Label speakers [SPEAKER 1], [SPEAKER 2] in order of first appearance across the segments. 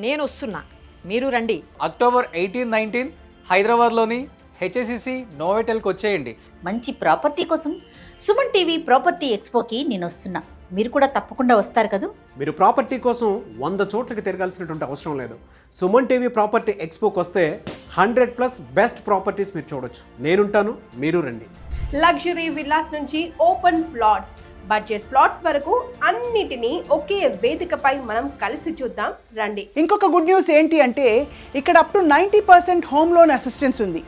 [SPEAKER 1] నేను వస్తున్నా మీరు రండి.
[SPEAKER 2] అక్టోబర్ ఎయిటీన్ నైన్టీన్ హైదరాబాద్లోని హెచ్ఎస్సిసి నోవెటెల్కి వచ్చేయండి.
[SPEAKER 3] మంచి ప్రాపర్టీ కోసం సుమన్ టీవీ ప్రాపర్టీ ఎక్స్పోకి నేను వస్తున్నా మీరు కూడా తప్పకుండా వస్తారు కదూ?
[SPEAKER 4] మీరు ప్రాపర్టీ కోసం వంద చోట్లకి తిరగాల్సినటువంటి అవసరం లేదు. సుమన్ టీవీ ప్రాపర్టీ ఎక్స్పోకి వస్తే హండ్రెడ్ ప్లస్ బెస్ట్ ప్రాపర్టీస్ మీరు చూడొచ్చు. నేనుంటాను మీరు రండి.
[SPEAKER 5] లగ్జరీ విల్లాస్ నుంచి ఓపెన్ ప్లాట్స్ బడ్జెట్ ప్లాట్స్ వరకు అన్నిటినీ ఒకే వేదికపై మనం కలిసి చూద్దాం. రండి.
[SPEAKER 6] ఇంకొక గుడ్ న్యూస్ ఏంటి అంటే ఇక్కడ up to ninety percent home loan assistance ఉంది.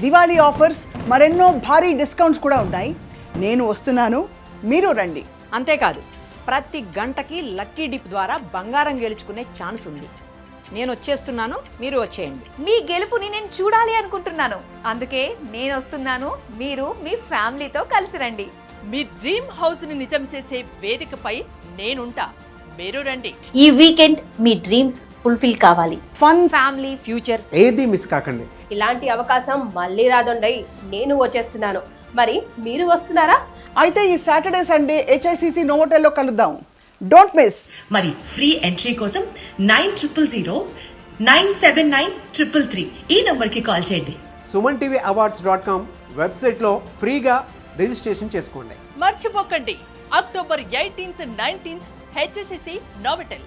[SPEAKER 6] దివాళీ ఆఫర్స్ మరెన్నో భారీ డిస్కౌంట్స్ కూడా ఉన్నాయి. నేను వస్తున్నాను మీరు రండి.
[SPEAKER 1] అంతేకాదు ప్రతి గంటకి లక్కీ డిప్ ద్వారా బంగారం గెలుచుకునే ఛాన్స్ ఉంది. నేను వచ్చేస్తున్నాను మీరు వచ్చేయండి.
[SPEAKER 7] మీ గెలుపుని నేను చూడాలి అనుకుంటున్నాను. అందుకే నేను వస్తున్నాను మీరు మీ ఫ్యామిలీతో కలిసి రండి.
[SPEAKER 8] మీ డ్రీమ్ హౌస్ని నిజం చేసే వేదికపై నేనుంటా. మీరు రండి.
[SPEAKER 3] ఈ వీకెండ్ మీ డ్రీమ్స్ ఫుల్ఫిల్ కావాలి.
[SPEAKER 6] Fun
[SPEAKER 1] family future.
[SPEAKER 4] ఏది మిస్ కాకండి.
[SPEAKER 5] ఇలాంటి అవకాశం మళ్ళీ రాదొండై నేను వచ్చేస్తున్నాను. మరి మీరు వస్తున్నారా?
[SPEAKER 6] అయితే ఈ సాటర్డే సండే హెచ్ఐసిసి నోవోటెల్లో కలుద్దాం. డోంట్ మిస్
[SPEAKER 9] మరి ఫ్రీ ఎంట్రీ కోసం nine triple zero nine seven nine triple three ఈ నంబర్కి కాల్ చేయండి.
[SPEAKER 4] Suman TV awards dot com వెబ్సైట్లో ఫ్రీగా రిజిస్ట్రేషన్ చేసుకోండి.
[SPEAKER 8] మర్చిపోకండి. October eighteenth nineteenth HSSC Novotel.